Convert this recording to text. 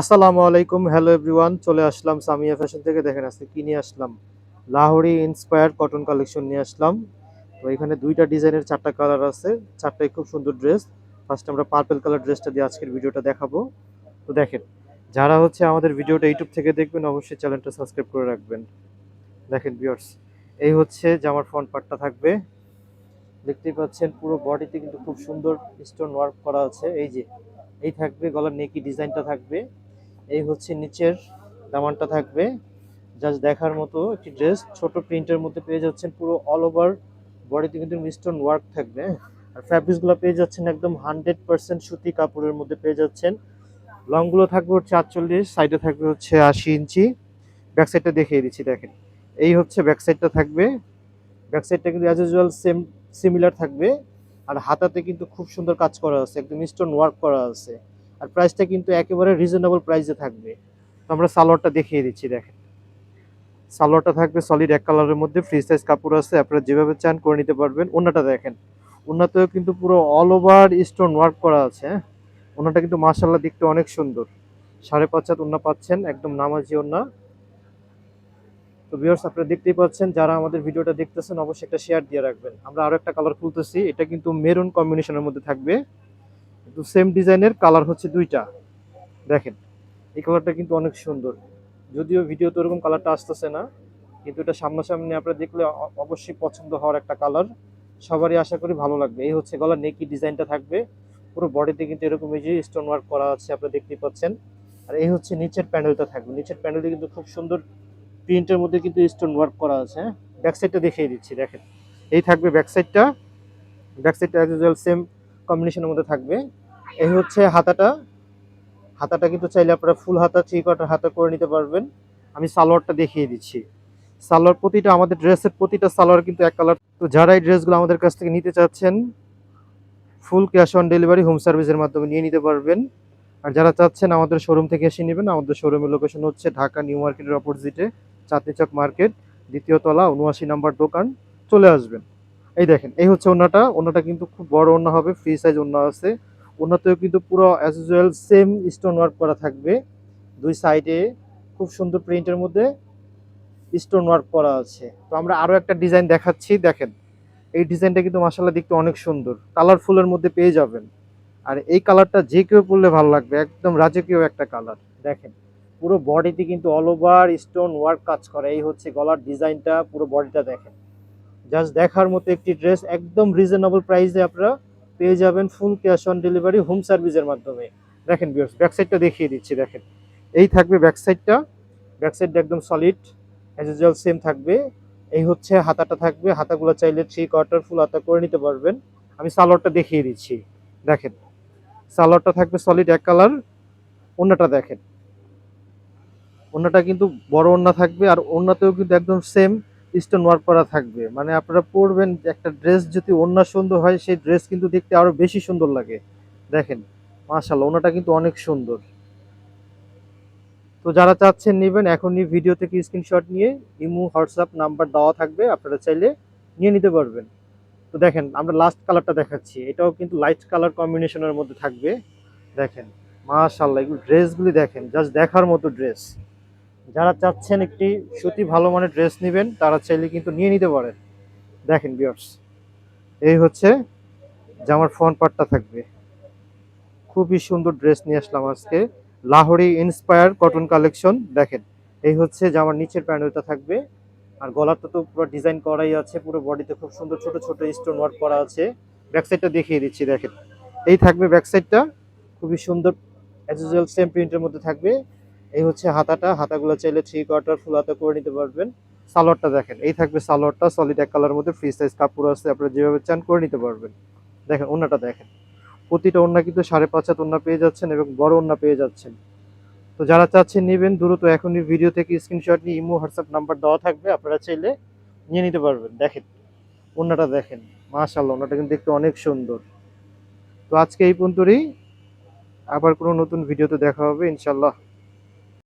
আসসালামু আলাইকুম, hello everyone, চলে আসলাম সামিয়া ফ্যাশন থেকে। দেখেন আজকে কি নিয়ে আসলাম? লাহোরি ইন্সপায়ার কটন কালেকশন নিয়ে আসলাম। তো এখানে দুইটা ডিজাইনের চারটা কালার আছে। চারটাই খুব সুন্দর ড্রেস। ফার্স্ট আমরা পার্পল কালার ড্রেসটা দিয়ে আজকের ভিডিওটা দেখাবো। তো দেখেন, যারা হচ্ছে আমাদের ভিডিওটা ইউটিউব থেকে দেখবেন, অবশ্যই চ্যানেলটা সাবস্ক্রাইব করে রাখবেন। দেখেন ভিউয়ার্স এই হচ্ছে জামার ফ্রন্ট পার্টটা থাকবে। দেখতেই পাচ্ছেন, পুরো বডিতে কিন্তু খুব সুন্দর স্টোন ওয়ার্ক করা আছে। এই যে, এই থাকবে গলার নেকি ডিজাইনটা থাকবে। এই হচ্ছে নিচের দামানটা থাকবে। জাস্ট দেখার মতো একটি ড্রেস ছোট প্রিন্টের মধ্যে পেয়ে যাচ্ছেন পুরো অল ওভার বডিতে কিন্তু স্টোন ওয়ার্ক থাকবে হ্যাঁ? আর ফ্যাব্রিক্সগুলো পেয়ে যাচ্ছেন একদম হান্ড্রেড পার্সেন্ট সুতি কাপড়ের মধ্যে পেয়ে যাচ্ছেন। লংগুলো থাকবে হচ্ছে আটচল্লিশ সাইডে থাকবে হচ্ছে আশি ইঞ্চি। ব্যাক সাইডটা দেখিয়ে দিচ্ছি, দেখেন। এই হচ্ছে ব্যাক সাইডটা থাকবে। ব্যাক সাইডটা কিন্তু অ্যাজ ইউজুয়াল সেম সিমিলার থাকবে। আর হাতাতে কিন্তু খুব সুন্দর কাজ করা আছে, একদম স্টোন ওয়ার্ক করা আছে। আর প্রাইসটা কিন্তু একেবারে রিজনেবল প্রাইসে থাকবে। আমরা সালোয়ারটা দেখিয়ে দিচ্ছি, দেখেন। সালোয়ারটা থাকবে সলিড এক কালারের মধ্যে ফ্রি সাইজ কাপড় আছে, আপনারা যেভাবে চান করে নিতে পারবেন। ওনাটা দেখেন ওনাতেও কিন্তু পুরো অল ওভার স্টোন ওয়ার্ক করা আছে হ্যাঁ? ওনাটা কিন্তু মার্শাল্লাহ দেখতে অনেক সুন্দর। সাড়ে পাঁচ হাত ওনা পাচ্ছেন, একদম নামাজি ওনা তো ভিউয়ার্স আপনারা দেখতেই পাচ্ছেন, যারা আমাদের ভিডিওটা দেখতেছেন, অবশ্যই একটা শেয়ার দিয়ে রাখবেন। আমরা আরও একটা কালার খুলতেছি, এটা কিন্তু মেরুন কম্বিনেশনের মধ্যে থাকবে। কিন্তু সেম ডিজাইনের কালার হচ্ছে দুইটা। দেখেন, এই কালারটা কিন্তু অনেক সুন্দর। যদিও ভিডিওতে ওরকম কালারটা আসতেছে না, কিন্তু এটা সামনাসামনি আপনারা দেখলে অবশ্যই পছন্দ হওয়ার একটা কালার সবারই আশা করি ভালো লাগবে। এই হচ্ছে গলার নেকি ডিজাইনটা থাকবে। পুরো বডিতে কিন্তু এরকম এই যে স্টোন ওয়ার্ক করা আছে, আপনারা দেখতেই পাচ্ছেন। আর এই হচ্ছে নিচের প্যানেলটা থাকবে। নিচের প্যানেলটা কিন্তু খুব সুন্দর প্রিন্টের মধ্যে কিন্তু স্টোন ওয়ার্ক করা আছে হ্যাঁ? ব্যাক সাইডটা দেখিয়ে দিচ্ছি, দেখেন। এই থাকবে ব্যাক সাইডটা ব্যাক সাইডটা অ্যাজ ইউজুয়াল সেম কম্বিনেশনের মধ্যে থাকবে। এই হচ্ছে হাতাটা। হাতাটা কিন্তু চাইলে আপনারা ফুল হাতা থ্রি কোয়ার্টার হাতা করে নিতে পারবেন। আমি সালোয়ারটা দেখিয়ে দিচ্ছি। সালোয়ার প্রতিটা, আমাদের ড্রেসের প্রতিটা সালোয়ার কিন্তু এক কালার তো যারা এই ড্রেসগুলো আমাদের কাছ থেকে নিতে চাচ্ছেন full cash on delivery home সার্ভিসের মাধ্যমে নিয়ে নিতে পারবেন। আর যারা চাচ্ছেন আমাদের শোরুম থেকে এসে নেবেন, আমাদের শোরুমের লোকেশন হচ্ছে ঢাকা নিউ মার্কেটের অপোজিটে চাঁদনি চক মার্কেট, দ্বিতীয় তলা, উনআশি নাম্বার দোকান। চলে আসবেন। এই দেখেন, এই হচ্ছে ওনাটা ওনাটা কিন্তু খুব বড় ওনা হবে ফ্রি সাইজ ওনা আছে। ওনাতেও কিন্তু পুরো as usual same stone work করা থাকবে। দুই সাইডে খুব সুন্দর প্রিন্টের মধ্যে স্টোন ওয়ার্ক করা আছে। তো আমরা আরও একটা ডিজাইন দেখাচ্ছি, দেখেন। এই ডিজাইনটা কিন্তু মাসাল্লাহ দেখতে অনেক সুন্দর। কালারফুলের মধ্যে পেয়ে যাবেন। আর এই কালারটা যে কেউ পরলে ভালো লাগবে, একদম রাজকীয় একটা কালার দেখেন, পুরো বডিতে কিন্তু অল ওভার স্টোন ওয়ার্ক কাজ করে। এই হচ্ছে গলার ডিজাইনটা পুরো বডিটা দেখেন। জাস্ট দেখার মতো একটি ড্রেস একদম রিজনেবল প্রাইসে আপনারা পেয়ে যাবেন full cash on delivery home সার্ভিসের মাধ্যমে। দেখেন বিয়ার্স ব্যাক সাইডটা দেখিয়ে দিচ্ছি, দেখেন। এই থাকবে ব্যাক সাইডটা ব্যাক সাইডটা একদম সলিড অ্যাজ ইউজুয়াল সেম থাকবে। এই হচ্ছে হাতাটা থাকবে, হাতাগুলো চাইলে থ্রি কোয়ার্টার ফুল হাতা করে নিতে পারবেন। আমি সালোয়ারটা দেখিয়ে দিচ্ছি, দেখেন। সালোয়ারটা থাকবে সলিড এক কালার ওন্নাটা দেখেন। ওন্নাটা কিন্তু বড় ওন্না থাকবে, আর ওন্নাতেও কিন্তু একদম সেম স্টোন ওয়ার্ক করা থাকবে। মানে আপনারা পরবেন একটা ড্রেস যদি ওন্না সুন্দর হয়, সেই ড্রেস কিন্তু দেখতে আরও বেশি সুন্দর লাগে। দেখেন মাশাল্লাহ ওনাটা কিন্তু অনেক সুন্দর। তো যারা চাচ্ছেন নেবেন, এখনই ভিডিও থেকে স্ক্রিনশট নিয়ে ইমো, হোয়াটসঅ্যাপ নাম্বার দেওয়া থাকবে, আপনারা চাইলে নিয়ে নিতে পারবেন। তো দেখেন, আমরা লাস্ট কালারটা দেখাচ্ছি। এটাও কিন্তু লাইট কালার কম্বিনেশনের মধ্যে থাকবে। দেখেন মাশাল্লাহ এগুলো ড্রেসগুলি দেখেন জাস্ট দেখার মতো ড্রেস যারা চাচ্ছেন একটি সত্যি ভালো মানের ড্রেস নেবেন, তারা চাইলে কিন্তু নিয়ে নিতে পারেন। দেখেন বিয়ার্স এই হচ্ছে জামার ফ্রন্ট পার্টটা থাকবে। খুবই সুন্দর ড্রেস নিয়ে আসলাম আজকে। লাহোরি ইন্সপায়ার কটন কালেকশন দেখেন, এই হচ্ছে জামার নিচের প্যানেলটা থাকবে। আর গলাটা তো পুরো ডিজাইন করাই আছে, পুরো বডিতে খুব সুন্দর ছোট ছোট স্টোন ওয়ার্ক করা আছে। ব্যাক সাইডটা দেখিয়ে দিচ্ছি, দেখেন, এই থাকবে ব্যাক সাইডটা খুবই সুন্দর অ্যাজ সেম প্রিন্টের মধ্যে থাকবে। এই হচ্ছে হাতাটা, হাতাগুলো চাইলে থ্রি কোয়ার্টার ফুল হাতা করে নিতে পারবেন। সালোয়ারটা দেখেন, এই থাকবে সালোয়ারটা সলিড এক কালার মধ্যে ফ্রি সাইজ কাপড় আছে, আপনারা যেভাবে চান করে নিতে পারবেন। দেখেন ওনাটা দেখেন। প্রতিটা ওন্না কিন্তু সাড়ে পাঁচ হাত ওন্না পেয়ে যাচ্ছেন এবং বড় ওন্না পেয়ে যাচ্ছেন। তো যারা চাচ্ছেন নেবেন, দ্রুত এখনই ভিডিও থেকে স্ক্রিনশট নিয়ে ইমো হোয়াটসঅ্যাপ নাম্বার দেওয়া থাকবে, আপনারা চাইলে নিয়ে নিতে পারবেন। দেখেন, ওন্নাটা দেখেন মাশাল্লাহ ওন্নাটা কিন্তু দেখতে অনেক সুন্দর। তো আজকে এই পর্যন্তই, আবার কোনো নতুন ভিডিওতে দেখা হবে ইনশাল্লাহ